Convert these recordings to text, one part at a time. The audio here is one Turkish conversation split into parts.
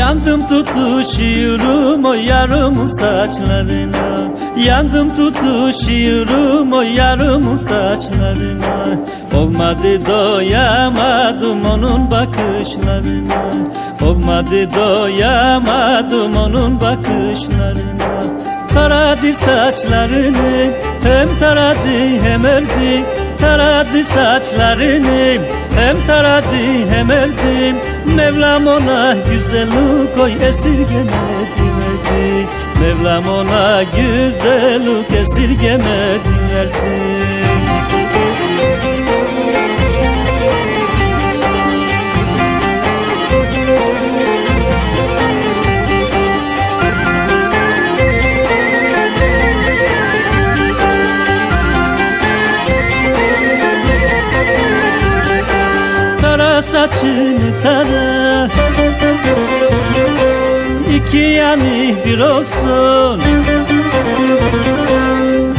Yandım tutuşuyorum o yarımın saçlarına. Yandım tutuşuyorum o yarımın saçlarına. Olmadı doyamadım onun bakışlarına. Olmadı doyamadım onun bakışlarına. Taradı saçlarını hem taradı hem ördü Taradı saçlarını hem taradı hem ördü Mevlam ona güzellik koy esirgemedi verdi. Mevlam ona güzellik esirgemedi verdi Tara saçını tara. İki yanı bir olsun.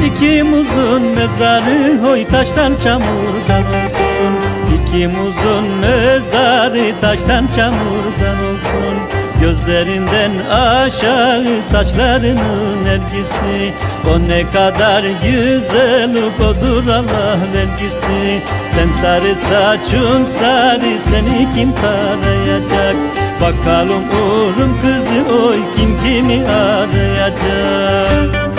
İki muzun mezarı hoy taştan çamurdan olsun. İki muzun mezarı taştan çamurdan olsun Gözlerinden aşağı saçlarının ergisi O ne kadar güzel odur Allah vergisi. Sen sarı saçın sarı seni kim tarayacak? Bakalım uğrun kızı oy kim kimi arayacak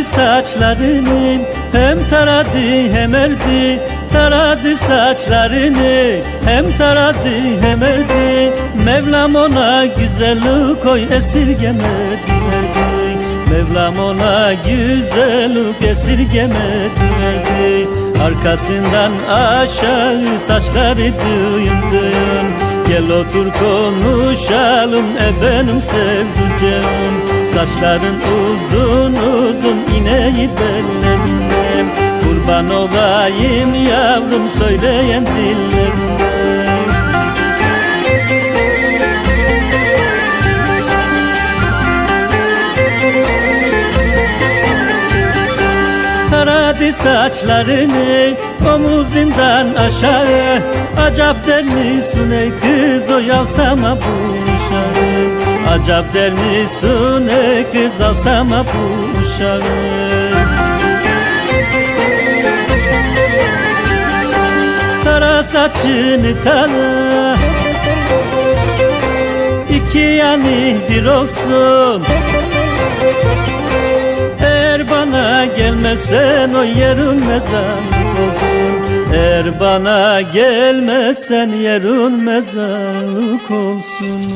Taradı saçlarını hem taradı hem erdi. Taradı saçlarını hem taradı hem erdi. Mevlam ona güzellik koy esirgemedi verdi. Mevlam ona güzellik esirgemedi verdi. Arkasından aşağı saçları düğün düğün Gel otur konuşalım e benim sevdiceğim Saçların uzun ineği bellerine Kurban olayım yavrum söyleyen dillerine Taradı saçlarını omuzundan aşağı. Acap der misin ey kız o yalsama bu Acap der misin ey kız alsama bu uşağı? Tara saçını tara. İki yanı bir olsun. Eğer bana gelmezsen o yerin mezarlık olsun. Eğer bana gelmezsen yerin mezarlık olsun